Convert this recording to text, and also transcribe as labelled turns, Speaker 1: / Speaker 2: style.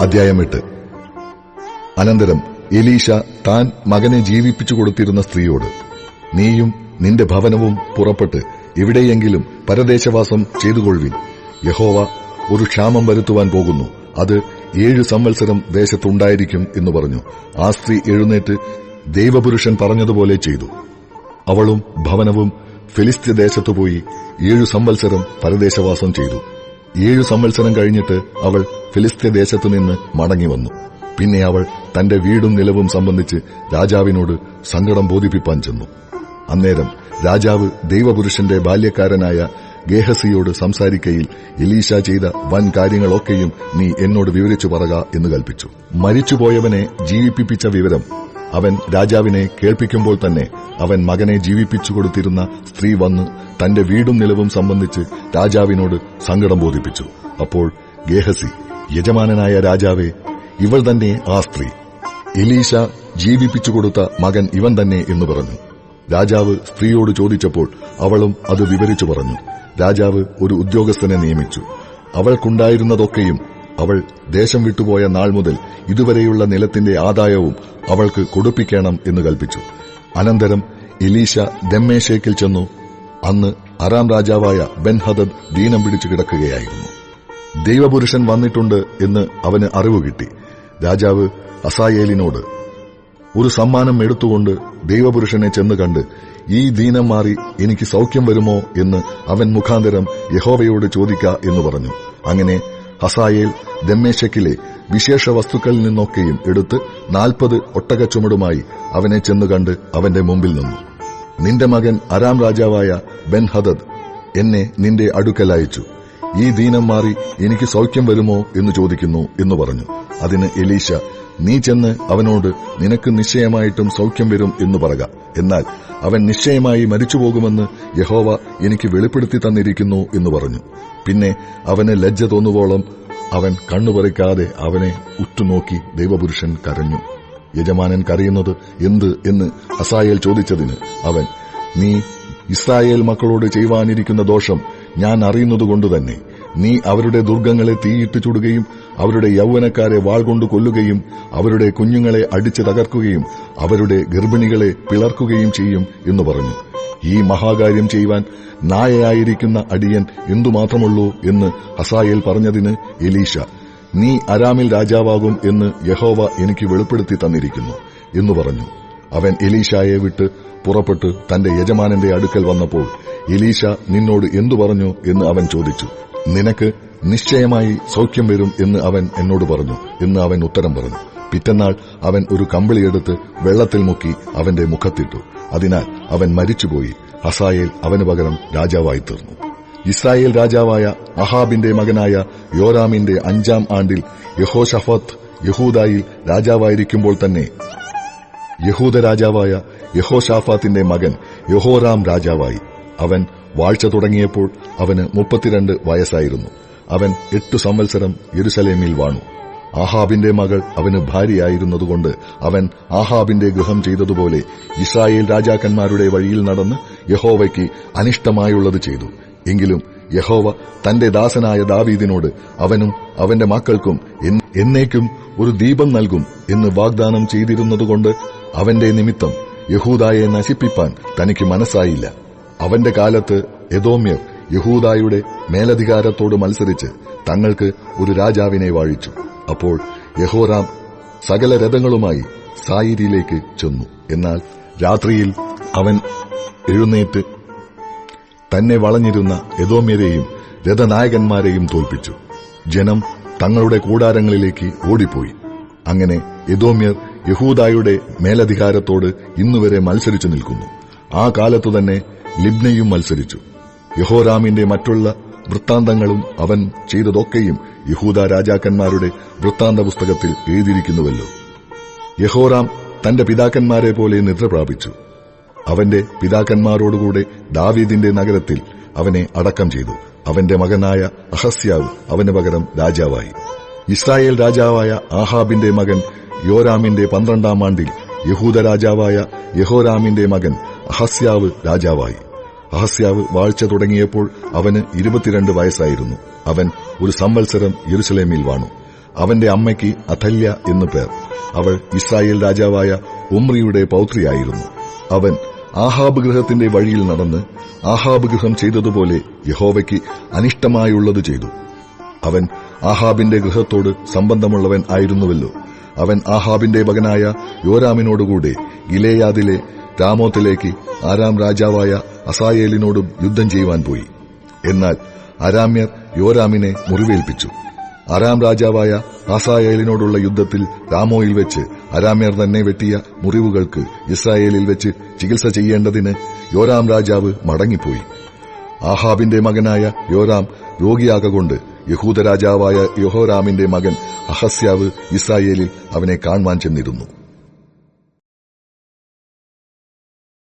Speaker 1: അധ്യായം എട്ട്. അനന്തരം എലീഷ താൻ മകനെ ജീവിപ്പിച്ചു കൊടുത്തിരുന്ന സ്ത്രീയോട് നീയും നിന്റെ ഭവനവും പുറപ്പെട്ട് എവിടെയെങ്കിലും പരദേശവാസം ചെയ്തുകൊള്ളുവിൻ. യഹോവ ഒരു ക്ഷാമം വരുത്തുവാൻ പോകുന്നു. അത് ഏഴ് സംവത്സരം ദേശത്തുണ്ടായിരിക്കും എന്ന് പറഞ്ഞു. ആ സ്ത്രീ എഴുന്നേറ്റ് ദൈവപുരുഷൻ പറഞ്ഞതുപോലെ ചെയ്തു. അവളും ഭവനവും ഫിലിസ്ത്യ ദേശത്തു പോയി ഏഴു സംവത്സരം പരദേശവാസം ചെയ്തു. ഏഴു സംവത്സരം കഴിഞ്ഞിട്ട് അവൾ ഫിലിസ്ത്യ ദേശത്തു നിന്ന് മടങ്ങി വന്നു. പിന്നെ അവൾ തന്റെ വീടും നിലവും സംബന്ധിച്ച് രാജാവിനോട് സങ്കടം ബോധിപ്പിപ്പാൻ ചെന്നു. അന്നേരം രാജാവ് ദൈവപുരുഷന്റെ ബാല്യക്കാരനായ ഗേഹസിയോട് സംസാരിക്കയിൽ എലീഷ ചെയ്ത വൻ കാര്യങ്ങളൊക്കെയും നീ എന്നോട് വിവരിച്ചു പറക എന്ന് കൽപ്പിച്ചു. മരിച്ചുപോയവനെ ജീവിപ്പിച്ച വിവരം അവൻ രാജാവിനെ കേൾപ്പിക്കുമ്പോൾ തന്നെ അവൻ മകനെ ജീവിപ്പിച്ചു കൊടുത്തിരുന്ന സ്ത്രീ വന്ന് തന്റെ വീടും നിലവും സംബന്ധിച്ച് രാജാവിനോട് സങ്കടം ബോധിപ്പിച്ചു. അപ്പോൾ ഗേഹസി യജമാനനായ രാജാവേ ഇവൾ തന്നെ ആ സ്ത്രീ. എലീശ ജീവിപ്പിച്ചു കൊടുത്ത മകൻ ഇവൻ തന്നെ എന്ന് പറഞ്ഞു. രാജാവ് സ്ത്രീയോട് ചോദിച്ചപ്പോൾ അവളും അത് വിവരിച്ചു പറഞ്ഞു. രാജാവ് ഒരു ഉദ്യോഗസ്ഥനെ നിയമിച്ചു. അവൾക്കുണ്ടായിരുന്നതൊക്കെയും അവൾ ദേശം വിട്ടുപോയ നാൾ മുതൽ ഇതുവരെയുള്ള നിലത്തിന്റെ ആദായവും അവൾക്ക് കൊടുപ്പിക്കണം എന്ന് കൽപ്പിച്ചു. അനന്തരം എലീശ ദമ്മേശേക്കിൽ ചെന്നു. അന്ന് അറാം രാജാവായ ബെൻഹദദ് ദീനം പിടിച്ചു കിടക്കുകയായിരുന്നു. ദൈവപുരുഷൻ വന്നിട്ടുണ്ട് എന്ന് അവന് അറിവ് കിട്ടി. രാജാവ് അസായേലിനോട് ഒരു സമ്മാനം എടുത്തുകൊണ്ട് ദൈവപുരുഷനെ ചെന്ന് കണ്ട് ഈ ദീനം മാറി എനിക്ക് സൗഖ്യം വരുമോ? എന്ന് അവൻ മുഖാന്തരം യഹോവയോട് ചോദിക്ക എന്ന് പറഞ്ഞു. അങ്ങനെ ഹസായേൽ ദമ്മേശക്കിലെ വിശേഷ വസ്തുക്കളിൽ നിന്നൊക്കെയും എടുത്ത് നാൽപ്പത് ഒട്ടക ചുമടുമായി അവനെ ചെന്നുകണ്ട് അവന്റെ മുമ്പിൽ നിന്നു. നിന്റെ മകൻ അരാം രാജാവായ ബെൻ ഹദദ് എന്നെ നിന്റെ അടുക്കൽ അയച്ചു. ഈ ദീനം മാറി എനിക്ക് സൗഖ്യം വരുമോ എന്ന് ചോദിക്കുന്നു എന്ന് പറഞ്ഞു. അതിന് എലീശ നീ ചെന്ന് അവനോട് നിനക്ക് നിശ്ചയമായിട്ടും സൗഖ്യം വരും എന്ന് പറക. എന്നാൽ അവൻ നിശ്ചയമായി മരിച്ചുപോകുമെന്ന് യഹോവ എനിക്ക് വെളിപ്പെടുത്തി തന്നിരിക്കുന്നു എന്ന് പറഞ്ഞു. പിന്നെ അവന് ലജ്ജ തോന്നുവോളം അവൻ കണ്ണുപറിക്കാതെ അവനെ ഉറ്റുനോക്കി ദൈവപുരുഷൻ കരഞ്ഞു. യജമാനൻ കരയുന്നത് എന്ത് എന്ന് അസായേൽ ചോദിച്ചതിന് അവൻ നീ ഇസ്രായേൽ മക്കളോട് ചെയ്യുവാനിരിക്കുന്ന ദോഷം ഞാൻ അറിയുന്നതുകൊണ്ട് തന്നെ നീ അവരുടെ ദുർഗങ്ങളെ തീയിട്ട് ചുടുകയും അവരുടെ യൗവനക്കാരെ വാൾ കൊണ്ട് കൊല്ലുകയും അവരുടെ കുഞ്ഞുങ്ങളെ അടിച്ചു തകർക്കുകയും അവരുടെ ഗർഭിണികളെ പിളർക്കുകയും ചെയ്യും എന്ന് പറഞ്ഞു. ഈ മഹാകാര്യം ചെയ്യുവാൻ നായയായിരിക്കുന്ന അടിയൻ എന്തുമാത്രമുള്ളൂ എന്ന് ഹസായേൽ പറഞ്ഞതിന് എലീഷ നീ അരാമിൽ രാജാവാകും എന്ന് യഹോവ എനിക്ക് വെളിപ്പെടുത്തി തന്നിരിക്കുന്നു എന്ന് പറഞ്ഞു. അവൻ എലീഷായെ വിട്ട് പുറപ്പെട്ട് തന്റെ യജമാനന്റെ അടുക്കൽ വന്നപ്പോൾ എലീഷ നിന്നോട് എന്തു പറഞ്ഞു? എന്ന് അവൻ ചോദിച്ചു. നിനക്ക് നിശ്ചയമായി സൗഖ്യം വരും എന്ന് അവൻ എന്നോട് പറഞ്ഞു. എന്ന് അവൻ ഉത്തരം പറഞ്ഞു. പിറ്റന്നാൾ അവൻ ഒരു കമ്പിളിയെടുത്ത് വെള്ളത്തിൽ മുക്കി അവന്റെ മുഖത്തിട്ടു. അതിനാൽ അവൻ മരിച്ചുപോയി. ഹസായേൽ അവന് പകരം രാജാവായി തീർന്നു. ഇസ്രായേൽ രാജാവായ അഹാബിന്റെ മകനായ യോരാമിന്റെ അഞ്ചാം ആണ്ടിൽ യഹോഷഫത്ത് യഹൂദായിൽ രാജാവായിരിക്കുമ്പോൾ തന്നെ യഹൂദ രാജാവായ യഹോഷാഫാത്തിന്റെ മകൻ യഹോറാം രാജാവായി. അവൻ വാഴ്ച തുടങ്ങിയപ്പോൾ അവന് മുപ്പത്തിരണ്ട് വയസ്സായിരുന്നു. അവൻ എട്ടു സംവത്സരം യെരുസലേമിൽ വാണു. ആഹാബിന്റെ മകൾ അവന് ഭാര്യയായിരുന്നതുകൊണ്ട് അവൻ ആഹാബിന്റെ ഗൃഹം ചെയ്തതുപോലെ ഇസ്രായേൽ രാജാക്കന്മാരുടെ വഴിയിൽ നടന്ന് യഹോവയ്ക്ക് അനിഷ്ടമായുള്ളത് ചെയ്തു. എങ്കിലും യഹോവ തന്റെ ദാസനായ ദാവീദിനോട് അവനും അവന്റെ മക്കൾക്കും എന്നേക്കും ഒരു ദീപം നൽകും എന്ന് വാഗ്ദാനം ചെയ്തിരുന്നതുകൊണ്ട് അവന്റെ നിമിത്തം യഹൂദായെ നശിപ്പിപ്പാൻ തനിക്ക് മനസ്സായില്ല. അവന്റെ കാലത്ത് എദോമ്യർ യഹൂദായുടെ മേലധികാരത്തോട് മത്സരിച്ച് തങ്ങൾക്ക് ഒരു രാജാവിനെ വാഴിച്ചു. അപ്പോൾ യഹോറാം സകല രഥങ്ങളുമായി സായിരിയിലേക്ക് ചെന്നു. എന്നാൽ രാത്രിയിൽ അവൻ എഴുന്നേറ്റ് തന്നെ വളഞ്ഞിരുന്ന യദോമ്യരെയും രഥനായകന്മാരെയും തോൽപ്പിച്ചു. ജനം തങ്ങളുടെ കൂടാരങ്ങളിലേക്ക് ഓടിപ്പോയി. അങ്ങനെ യദോമ്യർ യഹൂദായുടെ മേലധികാരത്തോട് ഇന്നുവരെ മത്സരിച്ചു നിൽക്കുന്നു. ആ കാലത്തു തന്നെ ലിബ്നയും മത്സരിച്ചു. യഹോരാമിന്റെ മറ്റുള്ള വൃത്താന്തങ്ങളും അവൻ ചെയ്തതൊക്കെയും യഹൂദ രാജാക്കന്മാരുടെ വൃത്താന്ത പുസ്തകത്തിൽ എഴുതിയിരിക്കുന്നുവല്ലോ. യഹോറാം തന്റെ പിതാക്കന്മാരെ പോലെ നിദ്ര പ്രാപിച്ചു. അവന്റെ പിതാക്കന്മാരോടുകൂടെ ദാവീദിന്റെ നഗരത്തിൽ അവനെ അടക്കം ചെയ്തു. അവന്റെ മകനായ അഹസ്യാവ് അവന് പകരം രാജാവായി. ഇസ്രായേൽ രാജാവായ ആഹാബിന്റെ മകൻ യോരാമിന്റെ പന്ത്രണ്ടാം ആണ്ടിൽ യഹൂദ രാജാവായ യഹോരാമിന്റെ മകൻ അഹസ്യാവ് രാജാവായി. അഹസ്യാവ് വാഴ്ച തുടങ്ങിയപ്പോൾ അവന് ഇരുപത്തിരണ്ട് വയസ്സായിരുന്നു. അവൻ ഒരു സംവത്സരം യെരുസലേമിൽ വാണു. അവന്റെ അമ്മയ്ക്ക് അഥല്യ എന്നു പേർ. അവൾ ഇസ്രായേൽ രാജാവായ ഉമ്രിയുടെ പൗത്രിയായിരുന്നു. അവൻ ആഹാബ് ഗൃഹത്തിന്റെ വഴിയിൽ നടന്ന് ആഹാബ് ഗൃഹം ചെയ്തതുപോലെ യഹോവയ്ക്ക് അനിഷ്ടമായുള്ളത് ചെയ്തു. അവൻ ആഹാബിന്റെ ഗൃഹത്തോട് സംബന്ധമുള്ളവൻ ആയിരുന്നുവല്ലോ. അവൻ ആഹാബിന്റെ മകനായ യോരാമിനോടുകൂടെ ഗിലേയാദിലെ രാമോത്തിലേക്ക് ആരാം രാജാവായ അസായേലിനോടും യുദ്ധം ചെയ്യുവാൻ പോയി. എന്നാൽ അരാമ്യർ യോരാമിനെ മുറിവേൽപ്പിച്ചു. അരാം രാജാവായ അസായേലിനോടുള്ള യുദ്ധത്തിൽ രാമോയിൽ വെച്ച് അരാമ്യർ തന്നെ വെട്ടിയ മുറിവുകൾക്ക് ഇസ്രായേലിൽ വെച്ച് ചികിത്സ ചെയ്യേണ്ടതിന് യോരാം രാജാവ് മടങ്ങിപ്പോയി. ആഹാബിന്റെ മകനായ യോരാം രോഗിയാകൊണ്ട് യഹൂദരാജാവായ യഹോരാമിന്റെ മകൻ അഹസ്യാവ് ഇസ്രായേലിൽ അവനെ കാണുവാൻ ചെന്നിരുന്നു.